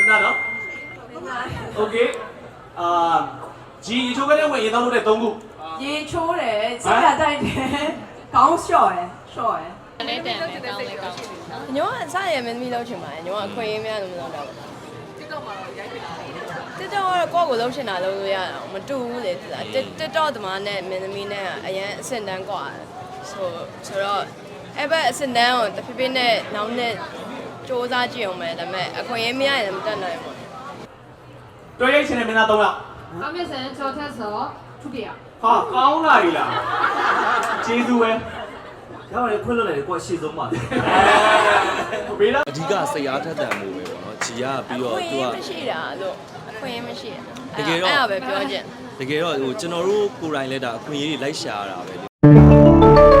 ခဏနော်โอเคအာဂျီအချိုးကလေးဝင်ရင်တော့လို့တဲ့၃ခု ရေချိုးတယ်စိတ်ဓာတ်တိုက်တယ်ကောင်းလျှော့တယ်လျှော့တယ် လည်းတန်တယ်ကောင်းလည်းကောင်းနော် ညောအစရမင်းသမီးလောက်ချင်ပါတယ်ညောအခွင့်အရေးများလို့မလုပ်တော့ဘူး TikTok မှာတော့ရိုက်ပြတာ TikTok ကတော့ကိုယ့်ကိုလုံးချင်တာလုံးလို့ရတာမတူဘူးလေတိလား TikTok တမနဲ့မင်းသမီးနဲ့ကအရင်အဆင့်တန်းกว่าဆိုဆိုတော့အဲ့ဘက်အဆင့်တန်းကိုတဖြည်းဖြည်းနဲ့နောက်နဲ့ စူးစမ်းကြည့်အောင်မယ်ဒါပေမဲ့အခွင့်အရေးမရရင်လည်းမတက်နိုင်ဘူးတွဲရိုက်ချင်တဲ့မင်းသား၃ယောက်။အမေဆန်ချော်ထက်စောထုတ်ပြရ။ဟာကောင်းလာပြီလားကျေးဇူးပဲ။ဒါမှလည်းခွင့်လွှတ်လိုက်တယ်ကိုကရှေ့ဆုံးပါလေ။ဘေးလားအဓိကဆရာထက်တန်မှုပဲပေါ့နော်။ခြေရပြီးအတော့ခွင့်အသူရေးက မရှိတာလို့အခွင့်အရေးမရှိတာတကယ်တော့ အဲ့ဒါပဲပြောချင် တကယ်တော့ဟိုကျွန်တော်တို့ကိုယ်တိုင်လည်းဒါအခွင့်အရေးတွေလိုက်ရှာရတာပဲလေ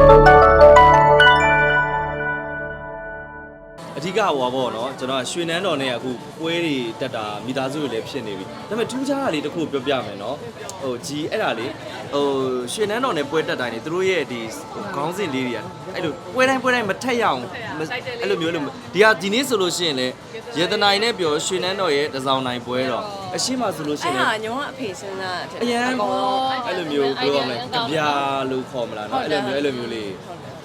ကဟောပေါ့နော်ကျွန်တော်ကရွှေနန်းတော်နဲ့အခုပွဲတွေတက်တာမိသားစုတွေလည်းဖြစ်နေပြီဒါပေမဲ့ထူးခြားတာလေးတစ်ခုပြောပြမယ်နော်ဟိုကြီးအဲ့ဒါလေးဟိုရွှေနန်းတော်နဲ့ပွဲတက်တိုင်းနေသူတို့ရဲ့ဒီခေါင်းစဉ်လေးတွေကအဲ့လိုပွဲတိုင်းပွဲတိုင်းမထက်ရအောင်အဲ့လိုမျိုးလို့ဒီဟာဒီနေ့ဆိုလို့ရှိရင်လည်းရေတနိုင်နဲ့ပြောရွှေနန်းတော်ရဲ့တစောင်းနိုင်ပွဲတော့အရှိမဆိုလို့ရှိရင်အဲ့ဟာညောင်းအဖေစဉ်းစားဖြစ်တယ်အရန်အဲ့လိုမျိုးပြောရမယ်ကြပြလို့ခေါ်မလားနော်အဲ့လိုမျိုးအဲ့လိုမျိုးလေး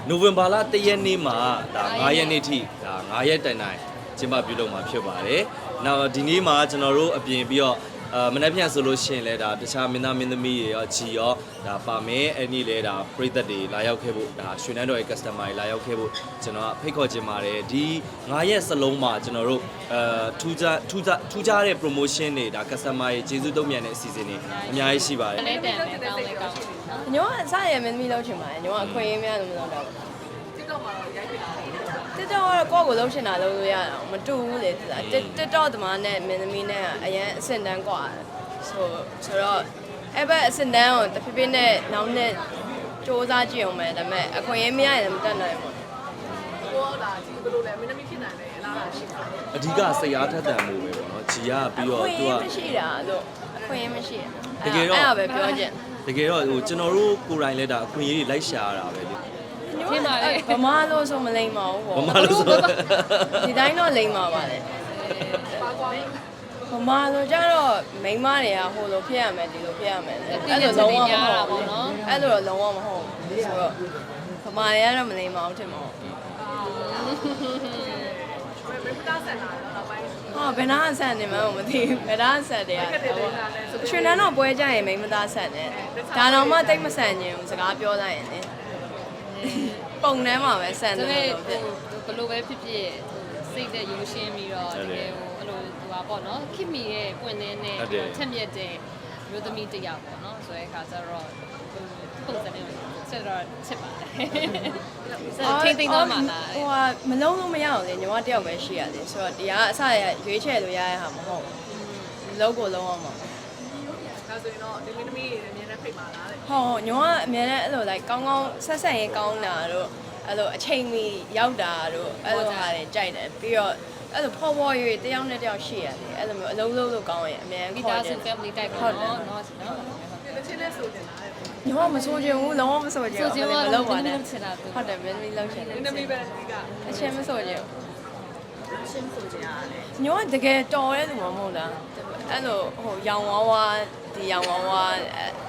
နိုဝင်ဘာလ1ရက်နေ့မှာဒါ9ရက်နေ့ထိဒါ9ရက်တိုင်တိုင်ကျင်းပပြုလုပ်မှာဖြစ်ပါတယ်။နောက်ဒီနေ့မှာကျွန်တော်တို့အပြင်ပြီးတော့ အာမနေ့ပြန်ဆိုလို့ရှိရင်လည်းဒါတခြားမင်းသားမင်းသမီးတွေရောဂျီရောဒါပါမယ်အဲ့ဒီလည်းဒါပရိသတ်တွေလာရောက်ခဲ့ဖို့ဒါရွှေနန်းတော်ရဲ့ customer တွေလာရောက်ခဲ့ဖို့ကျွန်တော်ကဖိတ်ခေါ်ခြင်းပါတယ်ဒီ9ရက်စလုံးမှာကျွန်တော်တို့အဲထူးခြားထူးခြားထူးခြားတဲ့ promotion တွေဒါ customer တွေကျေးဇူးတုံ့ပြန်တဲ့အစီအစဉ်တွေအများကြီးရှိပါတယ်လည်းတန်တယ်ကောင်းလည်းကောင်းနော်ညောအစရမင်းသမီးလောက်ချင်ပါတယ်ညောအခွင့်အရေးများလို့မလုပ်တော့ဘူး TikTok မှာတော့ရိုက်ပြတာ TikTok ကတော့ကိုယ့်ကိုလုံးချင်တာလုံးလို့ရတာမတူဘူးလေတိလား TikTok တမနဲ့မင်းသမီးနဲ့ကအရင်အဆင့်တန်းกว่าဆိုဆိုတော့အဲ့ဘက်အဆင့်တန်းကိုတဖြည်းဖြည်းနဲ့နောက်နဲ့စူးစမ်းကြည့်အောင်မယ်ဒါပေမဲ့အခွင့်အရေးမရရင်လည်းမတက်နိုင်ဘူး ကိုကဒါဒီဘယ်လိုလဲမင်းသမီးဖြစ်နိုင်တယ်အလားလားရှိတာ အဓိကစိတ်အားထက်သန်မှုပဲပေါ့နော်ဂျီကပြီးတော့ အခွင့်အ သူ ရေး က မရှိတာလို့အခွင့်အရေးမရှိ တကယ်တော့ အဲ့ဒါပဲပြောချင် တကယ်တော့ဟိုကျွန်တော်တို့ကိုယ်တိုင်လည်းဒါအခွင့်အရေးတွေလိုက်ရှာရတာပဲလေ ညောဗမာလို့ဆိုမလိမ့်ပါဘူးဘာမှလို့ဆို ဒီတိုင်းတော့လိမ့်ပါပါလေပါကွာဗမာဆိုကြတော့မိန်းမတွေကဟိုလိုဖြစ်ရမယ်ဒီလိုဖြစ်ရမယ်အဲ့အဲ့လိုလိုလုံးလုံးဝဝမမဟုဟုတ်တ်ဘူးဘူးနော်အဲ့လိုတော့လုံးဝမဟုတ်ဘူးဆိုတော့ဗမာတွေကတော့မလိမ္မာဘူးထင်ပါဘူးမင်းသားဆန်လာတော့နောက်ပိုင်းဟောဘယ်နာဆန်နေမှန်းမသိဘူးဘယ်နာဆန်တယ်ကอ่ะက်တဲ့လေးလာလဲဆိုရွှေနန်းတော့ပွဲကြရင်မိန်းမသားဆန်တယ်ဒါတော့မှတိတ်မဆန်ခြင်းဘူးစကားပြောလိုက်ရင်လေ ပုံထဲမှာပဲဆန်ဒါတယ်ပေမဲ့လို့ဟိုဖြစ် ဘယ်လိုပဲဖြစ်ဖြစ်စိတ်တဲ့ရိုးရှင်းပြီးတော့တကယ်ဟိုအဲ့လိုသူကပေါ့နော်ခင်မီရဲ့ပွင့်တဲ့နဲ့ချက်မြက်တဲ့မျိုးသမီးတစ်ယောက်ပေါ့နော်ဆိုတဲ့အခါကျတော့ပုံစံနဲ့ဆက်တော့ချက်ပါတယ်ဆက်ထိမ့်သိမ့်သွားမှာလားဟိုကမလုံးလို့မရအောင်လေညီမတယောက်ပဲရှိရတယ်ဆိုတော့ဒီကအစရရွေးချယ်လို့ရတဲ့ဟာမဟုတ်ဘူးလုံးကိုလုံးအောင်ပါ ဒါဆိုရင်တော့ဒီမင်းသမီးတွေလည်းအများနဲ့ဖိတ်ပါလားတဲ့ဟောညောကအများနဲ့အဲ့လို like ကောင်းကောင်းဆက်ဆက်ရေးကောင်းတာတို့အဲ့လိုအချိန်မီရောက်တာတို့အဲ့လိုဟာတွေကြိုက်တယ်ပြီးတော့အဲ့လိုဖော်ဖော်ရွေတယောက်နဲ့တယောက်ရှိရတယ်အဲ့လိုမျိုးအလုံးလုံးလို့ကောင်းရင်အများမိခေါ်သားတစုယ် family type ပေါ့နော်နော်နော်ဒီချင်းနဲ့ဆိုတင်လာတဲ့ညောမဆိုချင်ဘူးလုံးဝမဆိုချင်ဆိုဘူးချင်ပါမလို့လုပ်ပါဒီနဲ့လိုချင်တာသူဟုတ်တယ်မင်းမင်းလောက်ချင်တယ်မင်းသမီးပဲဒီကအချင်းမဆိုချင်ရှင်းဆိုကြရတယ်ဘူးညောကတကယ်တော်တဲ့လူမမဟုတ်လားအဲ့လိုဟိုရောင်ဝါးဝါ ဒီရောင်ဝါဝါ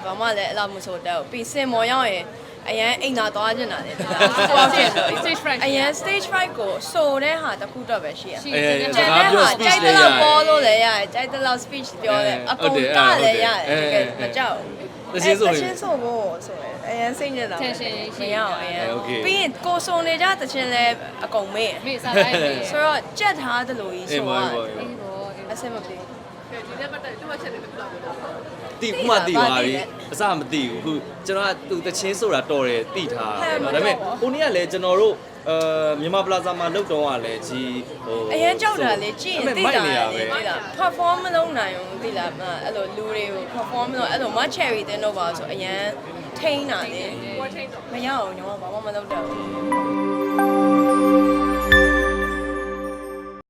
ဘာမှလည်းအဲ့လိုမဆိုတော့ပြီးစင်မော်ရောက်ရင်အရန်အိမ်သာသွားကျင်တာလေဟိုပါဖြစ်လို့ stage fright အရန် stage fright ကိုဆိုတဲ့ဟာတစ်ခုတော့ပဲရှိရရှိတယ်ကျန်တဲ့ဟာကြိုက်တဲ့လောက်ပေါ်လို့လည်းရတယ်ကြိုက်တဲ့လောက် speech ပြောတယ်အကုန်ကလည်းရတယ်တကယ်မကြောက်ဘူးတရှင်းဆိုရင်တရှင်းဆိုဖို့ဆိုရယ်အရန်စိတ်ညစ်တာတရှင်းရှိရအောင်အရန်ပြီးရင်ကိုစုံနေကြတရှင်းလည်းအကုန်မေ့မေ့စားလိုက်ဆိုတော့ကြက်ထားတယ်လို့ကြီးဆိုတော့အဆင်မပြေဘူး ကဲဒီနေ့ပတ်သက်တူဝက်ချက်တွေတူလာလို့တော့တိခုမှတိသွားပြီအစမတိဘူးခုကျွန်တော်ကသူတချင်းဆိုတာတော်တယ်တိထားတယ်နော်ဒါပေမဲ့ကိုနေ့ကလည်းကျွန်တော်တို့အဲမြန်မာပလာဇာမှာလောက်တော့ကလည်းဂျီဟိုအရန်ကြောက်တာလေကြည့်ရင်သိတာနေရလေပဲသိလား perform မလုပ်နိုင်ဘူးသိလားအဲ့လိုလူတွေကို perform မလုပ်အဲ့လို match cherry တင်းတော့ပါဆိုအရန်ထိန်းတာလေဝက်ထိန်တော့မရအောင်ညောဘာမှမလုပ်တော့ဘူး